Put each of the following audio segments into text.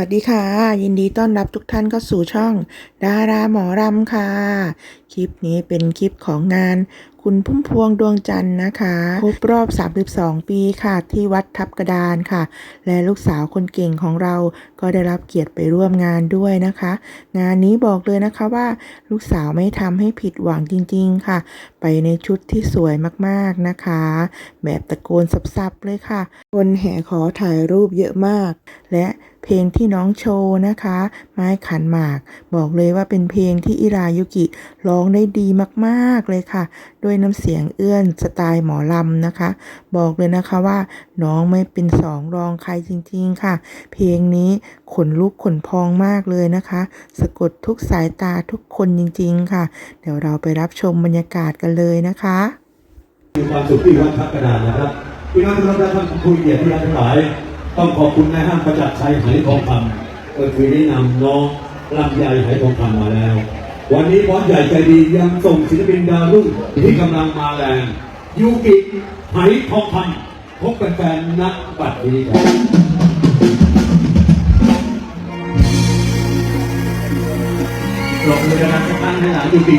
วัสดีค่ะ ยินดีต้อนรับทุกท่านเข้าสู่ช่อง ดาราหมอรำค่ะ คลิปนี้เป็นคลิปของงาน คุณพุ่มพวงดวงจันทร์นะคะครบรอบ 32 ปีค่ะ ที่วัดทับกระดานค่ะ และลูกสาวคนเก่งของเราก็ได้รับเกียรติไปร่วมงานด้วยนะคะ งานนี้บอกเลยนะคะว่า ลูกสาวไม่ทำให้ผิดหวังจริง ๆ ค่ะ ไปในชุดที่สวยมากๆนะคะ แบบตะโกนสับๆเลยค่ะ คนแห่ขอถ่ายรูปเยอะมาก และ เพลงที่น้องโชว์นะคะ ไม้ขันหมาก บอกเลยว่าเป็นเพลงที่อิรายุกิร้องได้ดีมากๆเลยค่ะ ด้วยน้ำเสียงเอื้อนสไตล์หมอลำนะคะ บอกเลยนะคะว่าน้องไม่เป็นสองรองใครจริงๆค่ะ เพลงนี้ขนลุกขนพองมากเลยนะคะ สะกดทุกสายตาทุกคนจริงๆค่ะ เดี๋ยวเราไปรับชมบรรยากาศกันเลยนะคะมีความสุขที่วัดทับกระดานนะครับพี่น้องที่รักท่านผู้เกียรติที่รักทั้งหลาย ต้องขอบคุณนายห้างประจักษ์ชัยไหทองคำก็คือได้นำน้องลำไยไหทองคำมาแล้ว วันนี้บอสใหญ่ใจดียังส่งศิลปินดาวรุ่งที่กำลังมาแรงยูกิไหทองคำพบกันแฟนๆนักบัตรนี้ครับปรบมือดังๆสักครั้งให้หลานยูกิ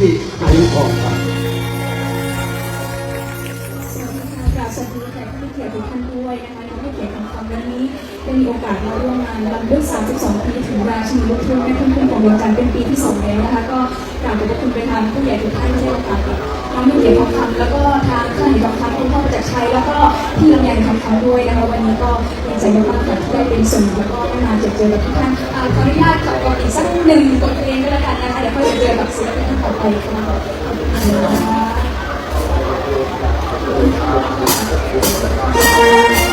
ติอายุทองครับกาสวัสดีแขกผู้เกียดุกท่นด้วยนะคะที่ให้เกียรติทำนี้ได้มีโอกาสมาร่วมงานบันทึก32 ปีถึงราชินีลูกทุ่งแม่ทุ่งของดวงจันทร์เป็นปีที่สองแล้วนะคะ ก็กราบขอบพระคุณไปทางผู้ใหญ่ทุกท่านที่ใด้โอกาสทางผู้ใหญ่รทองคำแล้วก็ทางข้าหินทองคำคุณพ่อประจักรชัยแล้วก็ำไยคำคำด้วยนะคะวันนี้ก็ดีใจมากๆค่ะที่ได้เป็นส่วนหนึ่งแล้วก็ได้มาเจอเจอกับทุกท่านอ่าขออนุญาตขับกดอีกสักหนึ่งบทเพลงก็แล้วกันนะคะเดี๋ยวค่อยจะเจอกับศิลปินท่านต่อไปค่ะขอบคุณค่ะ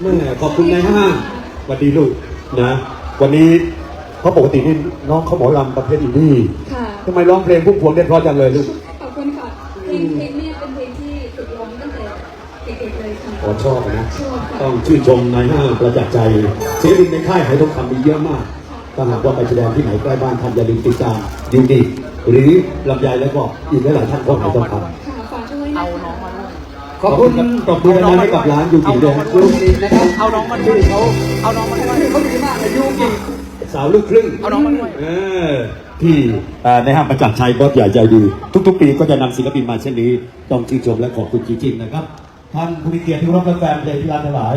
แม่ขอบคุณนายห้างสวัสดีลูกนะ วันนี้เพราะปกตินี่น้องเขาหมอลำประเภทอินดี้ค่ะ ทำไมร้องเพลงพุ่มพวงได้เพราะจังเลยลูกขอบคุณค่ะเพลงเพลงเนี่ยเป็นเพลงที่ฝึกร้องตั้งแต่เด็กๆเลยค่ะขอชอบนะ ชอบค่ะต้องชื่นชมนายห้างประจักษ์ใจศิลปินในค่ายหายทองคำมีเยอะมาก ถ้าหากว่าไปแสดงที่ไหนใกล้บ้านท่านอย่าลืมติดตามยูนิหรือลำไยแล้วก็อีกหลายๆท่านก็หายทองคำ ค่ะฝากด้วยนะคะ ขอบคุณตบมือดังๆให้กับร้านยูกิด้วยนะยูกินะครับเอาน้องมาด้วยเขาเอาน้องมาด้วยเขาดีมากเลยยูกิสาวลูกครึ่งเอาน้องมาด้วยเออที่เอ่อในห้างประจักษ์ชัยก็ใหญ่ใจดี ทุกๆ ปีก็จะนำศิลปินมาเช่นนี้ ต้องชื่นชมและขอบคุณจริงๆนะครับ ท่านผู้มีเกียรติที่รักและแฟนเพลงที่รักทั้งหลาย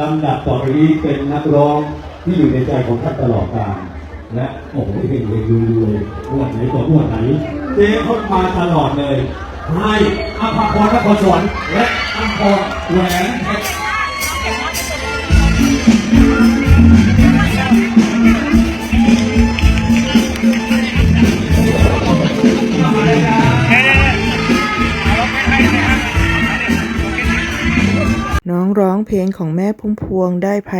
ลำดับต่อไปนี้เป็นนักร้องที่อยู่ในใจของท่านตลอดกาลและโอ้โหเพลงเพลงดูเลยอ้วนไหนต่ออ้วนไหนเจ๊เขามาตลอดเลย ให้อภพรนครสวรรค์และอัมพรแหวนเพชรน้องร้องเพลงของแม่พุ่มพวงได้ไพ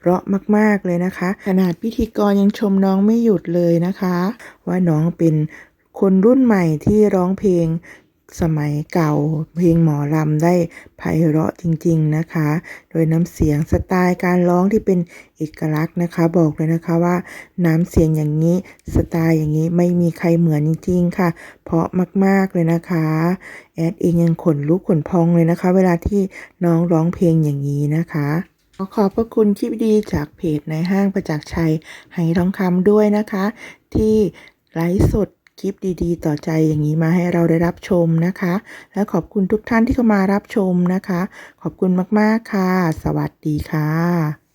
เราะมาก ๆ เลยนะคะ ขนาดพิธีกรยังชมน้องไม่หยุดเลยนะคะ ว่าน้องเป็นคนรุ่นใหม่ที่ร้องเพลง สมัยเก่าเพลงหมอลำได้ไพเราะจริงๆนะคะ โดยน้ำเสียงสไตล์การร้องที่เป็นเอกลักษณ์นะคะ บอกเลยนะคะว่าน้ำเสียงอย่างนี้สไตล์อย่างนี้ไม่มีใครเหมือนจริงๆค่ะ เพราะมากๆเลยนะคะแอดเองยังขนลุกขนพองเลยนะคะ เวลาที่น้องร้องเพลงอย่างนี้นะคะขอขอบพระคุณคลิปดีจากเพจในห้างประจักษ์ชัยไหทองคำด้วยนะคะ ที่ไลฟ์สด คลิปดีๆ ต่อใจอย่างนี้มาให้เราได้รับชมนะคะ และขอบคุณทุกท่านที่เข้ามารับชมนะคะ ขอบคุณมากๆค่ะ สวัสดีค่ะ